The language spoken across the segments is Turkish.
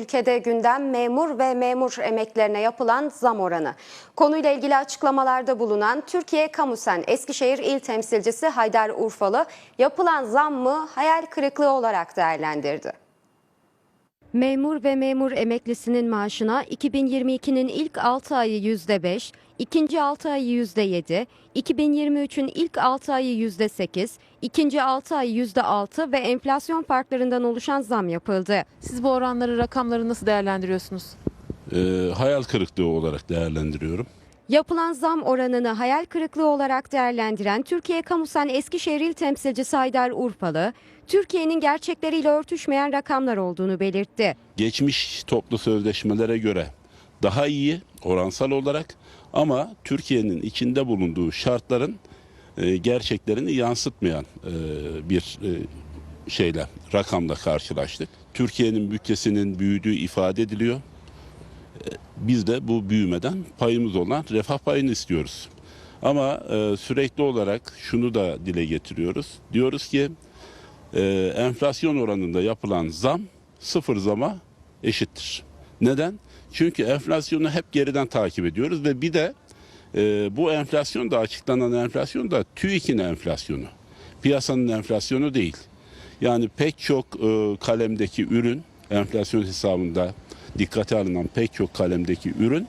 ülkede gündem memur ve memur emeklerine yapılan zam oranı. Konuyla ilgili açıklamalarda bulunan Türkiye Kamusen Eskişehir İl Temsilcisi Haydar Urfalı yapılan zammı hayal kırıklığı olarak değerlendirdi. Memur ve memur emeklisinin maaşına 2022'nin ilk 6 ayı %5, ikinci 6 ayı %7, 2023'ün ilk 6 ayı %8, ikinci 6 ayı %6 ve enflasyon farklarından oluşan zam yapıldı. Siz bu oranları, rakamları nasıl değerlendiriyorsunuz? e, hayal kırıklığı olarak değerlendiriyorum. Yapılan zam oranını hayal kırıklığı olarak değerlendiren Türkiye Kamusen Eskişehir İl Temsilcisi Haydar Urfalı, Türkiye'nin gerçekleriyle örtüşmeyen rakamlar olduğunu belirtti. Geçmiş toplu sözleşmelere göre daha iyi oransal olarak ama Türkiye'nin içinde bulunduğu şartların e, gerçeklerini yansıtmayan e, bir e, şeyle rakamla karşılaştık. Türkiye'nin bütçesinin büyüdüğü ifade ediliyor. Biz de bu büyümeden payımız olan refah payını istiyoruz. Ama e, sürekli olarak şunu da dile getiriyoruz. Diyoruz ki e, enflasyon oranında yapılan zam sıfır zama eşittir. Neden? Çünkü enflasyonu hep geriden takip ediyoruz ve bir de e, bu enflasyon da açıklanan enflasyon da TÜİK'in enflasyonu. Piyasanın enflasyonu değil. Yani pek çok e, kalemdeki ürün enflasyon hesabında dikkate alınan pek çok kalemdeki ürün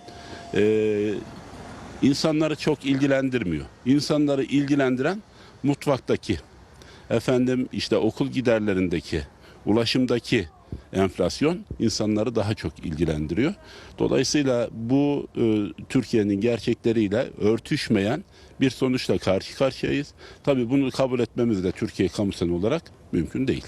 e, insanları çok ilgilendirmiyor. İnsanları ilgilendiren mutfaktaki efendim işte okul giderlerindeki, ulaşımdaki enflasyon insanları daha çok ilgilendiriyor. Dolayısıyla bu e, Türkiye'nin gerçekleriyle örtüşmeyen bir sonuçla karşı karşıyayız. Tabii bunu kabul etmemiz de Türkiye kamusen olarak mümkün değil.